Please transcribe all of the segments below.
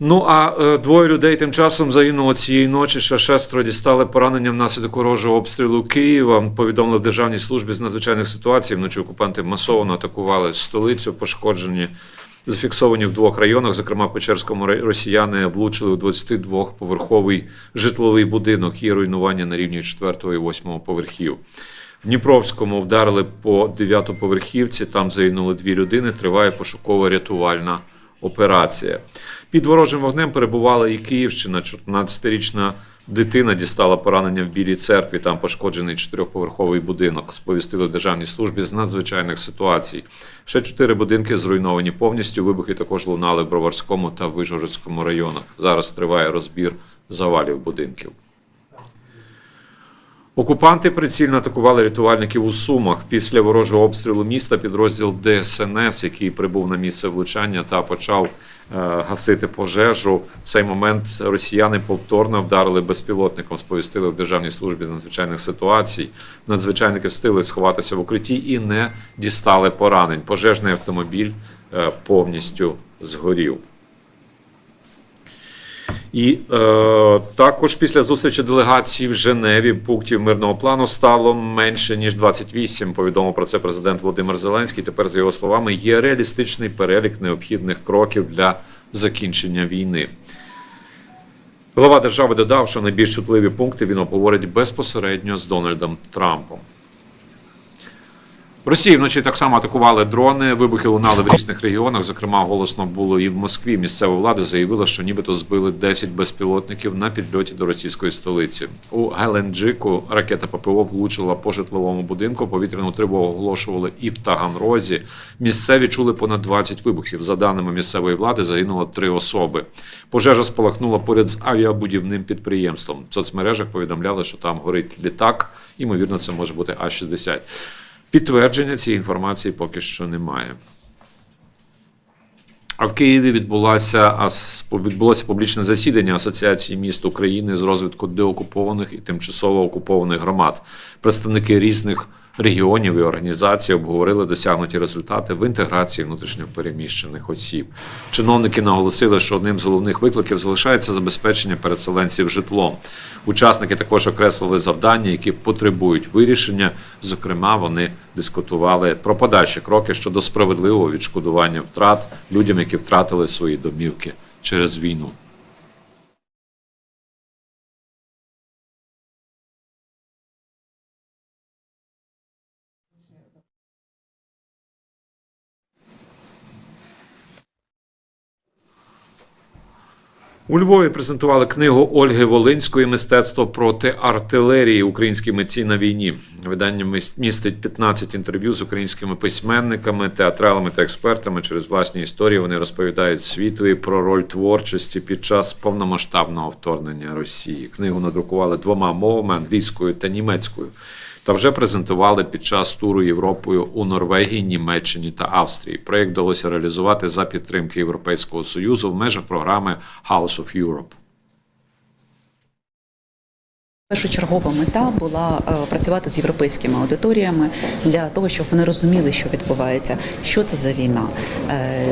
Ну а е, двоє людей тим часом загинуло цієї ночі. Ще шестеро дістали поранення внаслідок ворожого обстрілу Києва. Повідомили в Державній службі з надзвичайних ситуацій. Вночі окупанти масово атакували столицю, пошкоджені. Зафіксовані в двох районах, зокрема в Печерському росіяни влучили у 22-поверховий житловий будинок. Є руйнування на рівні 4 і 8 поверхів. В Дніпровському вдарили по 9-поверхівці, там загинули дві людини. Триває пошуково-рятувальна операція. Під ворожим вогнем перебувала і Київщина. 14-річна дитина дістала поранення в Білій церкві. Там пошкоджений чотирьохповерховий будинок. Сповістили Державній службі з надзвичайних ситуацій. Ще чотири будинки зруйновані повністю. Вибухи також лунали в Броварському та Вижгородському районах. Зараз триває розбір завалів будинків. Окупанти прицільно атакували рятувальників у Сумах. Після ворожого обстрілу міста підрозділ ДСНС, який прибув на місце влучання та почав е, гасити пожежу. В цей момент росіяни повторно вдарили безпілотником. Сповістили в Державній службі з надзвичайних ситуацій. Надзвичайники встигли сховатися в укритті і не дістали поранень. Пожежний автомобіль е, повністю згорів. І е, також після зустрічі делегації в Женеві пунктів мирного плану стало менше ніж 28. Повідомив про це президент Володимир Зеленський. Тепер, за його словами, є реалістичний перелік необхідних кроків для закінчення війни. Глава держави додав, що найбільш чутливі пункти він обговорить безпосередньо з Дональдом Трампом. Росії вночі так само атакували дрони. Вибухи лунали в різних регіонах. Зокрема, голосно було і в Москві. Місцева влада заявила, що нібито збили 10 безпілотників на підльоті до російської столиці. У Геленджику ракета ППО влучила по житловому будинку. Повітряну тривогу оголошували і в Таганрозі. Місцеві чули понад 20 вибухів. За даними місцевої влади, загинуло три особи. Пожежа спалахнула поряд з авіабудівним підприємством. В соцмережах повідомляли, що там горить літак. Ймовірно, це може бути А-60. Підтвердження цієї інформації поки що немає. А в Києві відбулося, відбулося публічне засідання Асоціації міст України з розвитку деокупованих і тимчасово окупованих громад. Представники різних регіонів і організацій обговорили досягнуті результати в інтеграції внутрішньопереміщених осіб. Чиновники наголосили, що одним з головних викликів залишається забезпечення переселенців житлом. Учасники також окреслили завдання, які потребують вирішення. Зокрема, вони дискутували про подальші кроки щодо справедливого відшкодування втрат людям, які втратили свої домівки через війну. У Львові презентували книгу Ольги Волинської Мистецтво проти артилерії українські митці на війні. Видання міс- містить 15 інтерв'ю з українськими письменниками, театралами та експертами. Через власні історії вони розповідають світові про роль творчості під час повномасштабного вторгнення Росії. Книгу надрукували двома мовами англійською та німецькою. Та вже презентували під час туру Європою у Норвегії, Німеччині та Австрії. Проєкт вдалося реалізувати за підтримки Європейського союзу в межах програми House of Europe. Першочергова мета була е, працювати з європейськими аудиторіями для того, щоб вони розуміли, що відбувається, що це за війна, е,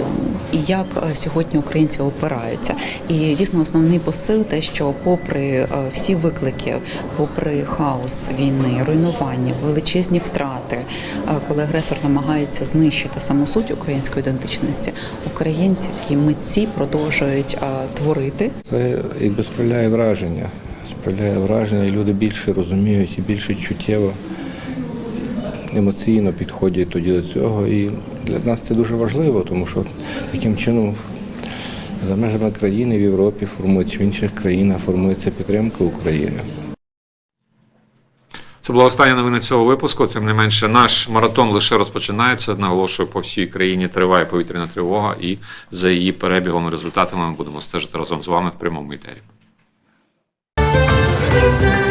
і як е, сьогодні українці опираються. І дійсно основний посил те, що попри всі виклики, попри хаос війни, руйнування, величезні втрати, коли агресор намагається знищити саму суть української ідентичності, українці, які митці продовжують творити. Це якби справляє враження. Справляє враження, і люди більше розуміють і більше чуттєво, емоційно підходять тоді до цього. І для нас це дуже важливо, тому що таким чином за межами країни в Європі формується в інших країнах, формується підтримка України. Це була остання новина цього випуску. Тим не менше, наш маратон лише розпочинається. Наголошую, по всій країні триває повітряна тривога, і за її перебігом і результатами ми будемо стежити разом з вами в прямому етері. Thank you.